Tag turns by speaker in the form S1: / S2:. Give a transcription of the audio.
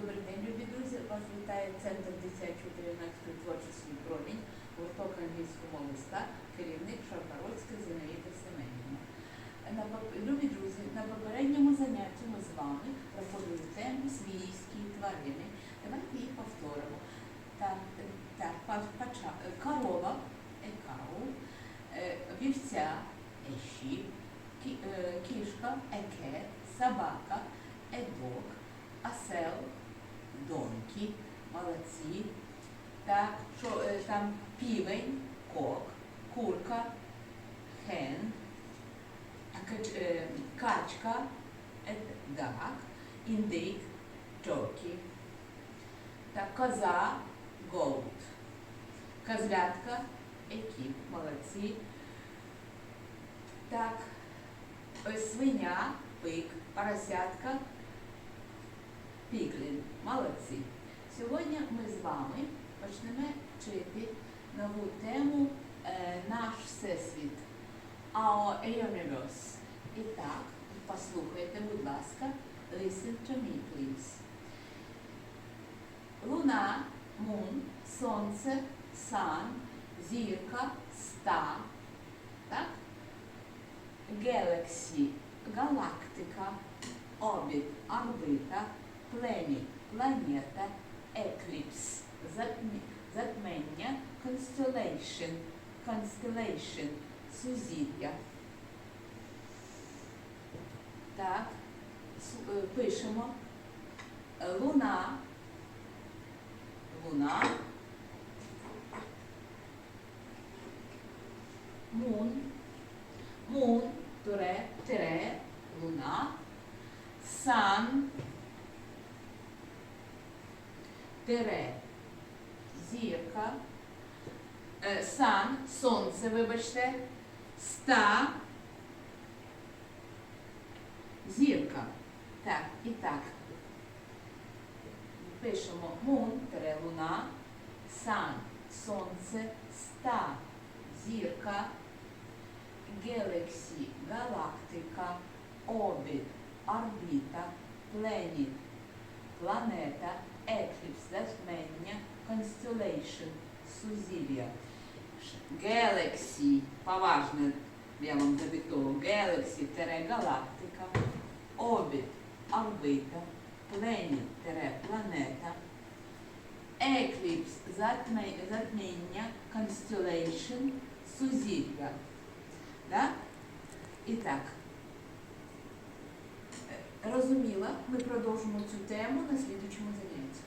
S1: Добрий день, любі друзі. Вас вітає Центр дитячої та юнацької творчості промінь, гурток англійського мови ста, керівник Шаргородська Зінаїда Семенівна. На Любі друзі, на попередньому занятті ми з вами проходили тему свійські тварини. Давайте їх повторимо. Так, так, корова, екау, е, вівця, еші, е, кішка, еке, собака, доньки, молодці. Так, що е, там півень, кок, курка, хен, е, качка, дак, індик, turkey. Так, коза, goat. Козлятка, екіп, молодці. Так, е, свиня, пик, поросятка, піклін. Молодці. Сьогодні ми з вами почнемо вчити нову тему е, Наш Всесвіт. Our Universe. І так, послухайте, будь ласка, listen to me, please. Луна, мун, сонце, сан, зірка, ста, так? Galaxy – галактика, орбіт – орбита, планет – планета, екліпс – затмення, constellation – constellation – сузір'я. Так, е, пишемо. Луна, луна, мун, мун, тире, тире, луна, сан, тире, зірка, е, сан, сонце, вибачте, ста, зірка. Так, і так. Пишемо мун, тире, луна, сан, сонце, ста, зірка, Galaxy – галактика, орбіт, орбіта, планет, планета, екліпс, затмення, constellation, сузір'я. Galaxy, поважно я вам задиктовую, Galaxy – галактика, орбіт, орбита, планет, планета, екліпс, затме- затміння, constellation, сузір'я. Да? І так розуміла, ми продовжимо цю тему на слідучому занятті.